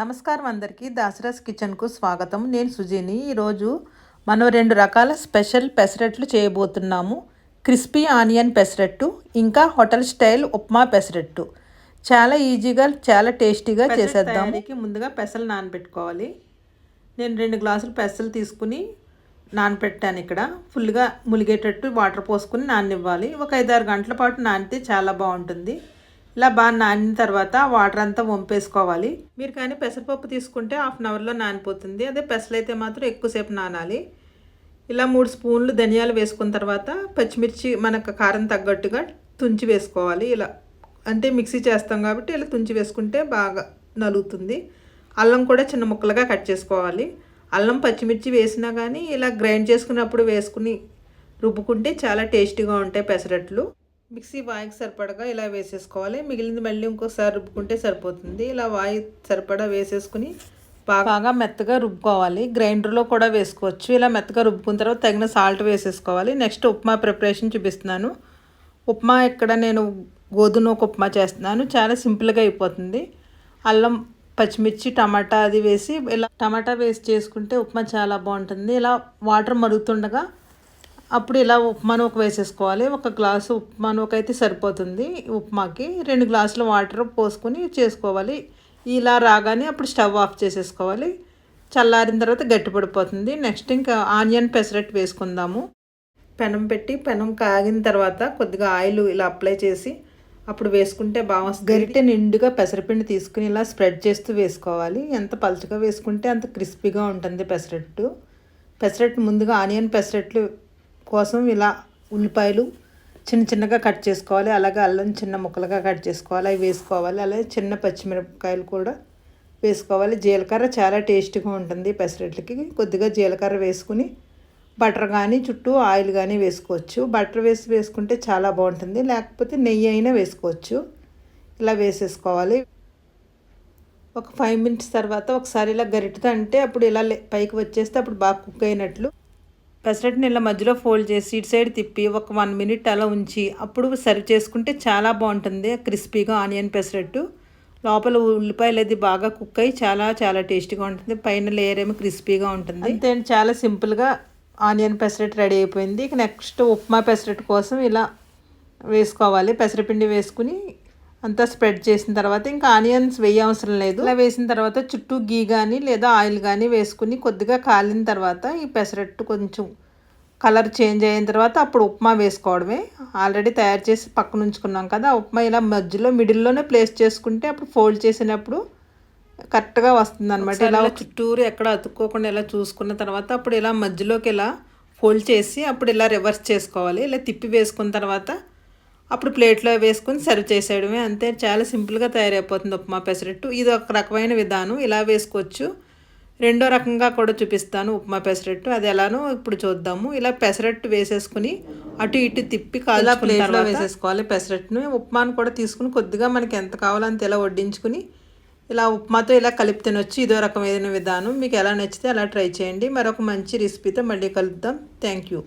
నమస్కారం అందరికీ. దాసరాస్ కిచెన్కు స్వాగతం. నేను సుజీని. ఈరోజు మనం రెండు రకాల స్పెషల్ పెసరట్లు చేయబోతున్నాము. క్రిస్పీ ఆనియన్ పెసరట్టు ఇంకా హోటల్ స్టైల్ ఉప్మా పెసరట్టు. చాలా ఈజీగా చాలా టేస్టీగా చేసేద్దాం ముందుగా పెసలు నానబెట్టుకోవాలి. నేను రెండు గ్లాసులు పెసలు తీసుకుని నానబెట్టాను ఇక్కడ. ఫుల్గా ములిగేటట్టు వాటర్ పోసుకుని నాననివ్వాలి. ఒక ఐదారు గంటల పాటు నానితే చాలా బాగుంటుంది. ఇలా బాగా నానిన తర్వాత వాటర్ అంతా వంపేసుకోవాలి. మీరు కానీ పెసరపప్పు తీసుకుంటే హాఫ్ అన్ అవర్లో నానిపోతుంది. అదే పెసలు అయితే మాత్రం ఎక్కువసేపు నానాలి. ఇలా మూడు స్పూన్లు ధనియాలు వేసుకున్న తర్వాత పచ్చిమిర్చి మనకు కారం తగ్గట్టుగా తుంచి వేసుకోవాలి. ఇలా అంటే మిక్సీ చేస్తాం కాబట్టి ఇలా తుంచి వేసుకుంటే బాగా నలుగుతుంది. అల్లం కూడా చిన్న ముక్కలుగా కట్ చేసుకోవాలి. అల్లం పచ్చిమిర్చి వేసినా కానీ ఇలా గ్రైండ్ చేసుకున్నప్పుడు వేసుకుని రుబ్బుకుంటే చాలా టేస్టీగా ఉంటాయి పెసరట్లు. మిక్సీ వాయికి సరిపడగా ఇలా వేసేసుకోవాలి. మిగిలింది మళ్ళీ ఇంకోసారి రుబ్బుకుంటే సరిపోతుంది. ఇలా వాయి సరిపడా వేసేసుకుని బాగా మెత్తగా రుబ్బుకోవాలి. గ్రైండర్లో కూడా వేసుకోవచ్చు. ఇలా మెత్తగా రుబ్బుకున్న తర్వాత తగిన సాల్ట్ వేసేసుకోవాలి. నెక్స్ట్ ఉప్మా ప్రిపరేషన్ చూపిస్తున్నాను. ఉప్మా ఇక్కడ నేను గోధుమ ఉప్మా చేస్తున్నాను. చాలా సింపుల్గా అయిపోతుంది. అల్లం పచ్చిమిర్చి టమాటా అది వేసి ఇలా టమాటా వేసి చేసుకుంటే ఉప్మా చాలా బాగుంటుంది. ఇలా వాటర్ మరుగుతుండగా అప్పుడు ఇలా ఉప్మాను ఒక వేసేసుకోవాలి. ఒక గ్లాసు ఉప్మా ఒక అయితే సరిపోతుంది. ఉప్మాకి రెండు గ్లాసుల వాటర్ పోసుకొని చేసుకోవాలి. ఇలా రాగానే అప్పుడు స్టవ్ ఆఫ్ చేసేసుకోవాలి. చల్లారిన తర్వాత గట్టిపడిపోతుంది. నెక్స్ట్ ఇంకా ఆనియన్ పెసరట్టు వేసుకుందాము. పెనం పెట్టి పెనం కాగిన తర్వాత కొద్దిగా ఆయిల్ ఇలా అప్లై చేసి అప్పుడు వేసుకుంటే బాగా గరిటె నిండుగా పెసరపిండి తీసుకుని ఇలా స్ప్రెడ్ చేస్తూ వేసుకోవాలి. ఎంత పలుచగా వేసుకుంటే అంత క్రిస్పీగా ఉంటుంది పెసరట్టు. పెసరట్టు ముందుగా ఆనియన్ పెసరట్లు కోసం ఇలా ఉల్లిపాయలు చిన్న చిన్నగా కట్ చేసుకోవాలి. అలాగే అల్లం చిన్న ముక్కలుగా కట్ చేసుకోవాలి. అవి వేసుకోవాలి. అలాగే చిన్న పచ్చిమిరపకాయలు కూడా వేసుకోవాలి. జీలకర్ర చాలా టేస్టీగా ఉంటుంది పెసరట్లకి. కొద్దిగా జీలకర్ర వేసుకుని బటర్ కానీ చుట్టూ ఆయిల్ కానీ వేసుకోవచ్చు. బటర్ వేసి వేసుకుంటే చాలా బాగుంటుంది. లేకపోతే నెయ్యి అయినా వేసుకోవచ్చు. ఇలా వేసేసుకోవాలి. ఒక ఫైవ్ మినిట్స్ తర్వాత ఒకసారి ఇలా గరిటతో అంటే అప్పుడు ఇలా పైకి వచ్చేస్తే అప్పుడు బాగా కుక్ అయినట్లు పెసరట్ని ఇలా మధ్యలో ఫోల్డ్ చేసి ఇటు సైడ్ తిప్పి ఒక వన్ మినిట్ అలా ఉంచి అప్పుడు సర్వ్ చేసుకుంటే చాలా బాగుంటుంది క్రిస్పీగా ఆనియన్ పెసరట్టు. లోపల ఉల్లిపాయలు అది బాగా కుక్ అయ్యి చాలా చాలా టేస్టీగా ఉంటుంది. పైన లేయర్ ఏమో క్రిస్పీగా ఉంటుంది. అంతే చాలా సింపుల్గా ఆనియన్ పెసరట్ రెడీ అయిపోయింది. ఇక నెక్స్ట్ ఉప్మా పెసరట్ కోసం ఇలా వేసుకోవాలి. పెసరపిండి వేసుకుని అంతా స్ప్రెడ్ చేసిన తర్వాత ఇంకా ఆనియన్స్ వేయ అవసరం లేదు. ఇలా వేసిన తర్వాత చుట్టూ గీ కానీ లేదా ఆయిల్ కానీ వేసుకుని కొద్దిగా కాలిన తర్వాత ఈ పెసరట్టు కొంచెం కలర్ చేంజ్ అయిన తర్వాత అప్పుడు ఉప్మా వేసుకోవడమే. ఆల్రెడీ తయారు చేసి పక్కన ఉంచుకున్నాం కదా ఉప్మా ఇలా మధ్యలో మిడిల్లోనే ప్లేస్ చేసుకుంటే అప్పుడు ఫోల్డ్ చేసినప్పుడు కరెక్ట్గా వస్తుంది అనమాట ఇలా చుట్టూరు ఎక్కడ అతుక్కోకుండా ఇలా చూసుకున్న తర్వాత అప్పుడు ఇలా మధ్యలోకి ఇలా ఫోల్డ్ చేసి అప్పుడు ఇలా రివర్స్ చేసుకోవాలి. ఇలా తిప్పి వేసుకున్న తర్వాత అప్పుడు ప్లేట్లో వేసుకొని సర్వ్ చేసేయడమే అంతే. చాలా సింపుల్గా తయారైపోతుంది ఉప్మా పెసరట్టు. ఇది ఒక రకమైన విధానం. ఇలా వేసుకోవచ్చు. రెండో రకంగా కూడా చూపిస్తాను ఉప్మా పెసరట్టు. అది ఎలానో ఇప్పుడు చూద్దాము. ఇలా పెసరట్టు వేసేసుకుని అటు ఇటు తిప్పి కాలా ప్లేట్లో వేసేసుకోవాలి పెసరట్టును. ఉప్మాను కూడా తీసుకుని కొద్దిగా మనకి ఎంత కావాలో అంత ఇలా వడ్డించుకుని ఇలా ఉప్మాతో ఇలా కలిపి తినొచ్చు. ఇదో రకమైన విధానం. మీకు ఎలా నచ్చితే అలా ట్రై చేయండి. మరొక మంచి రెసిపీతో మళ్ళీ కలుద్దాం. Thank you.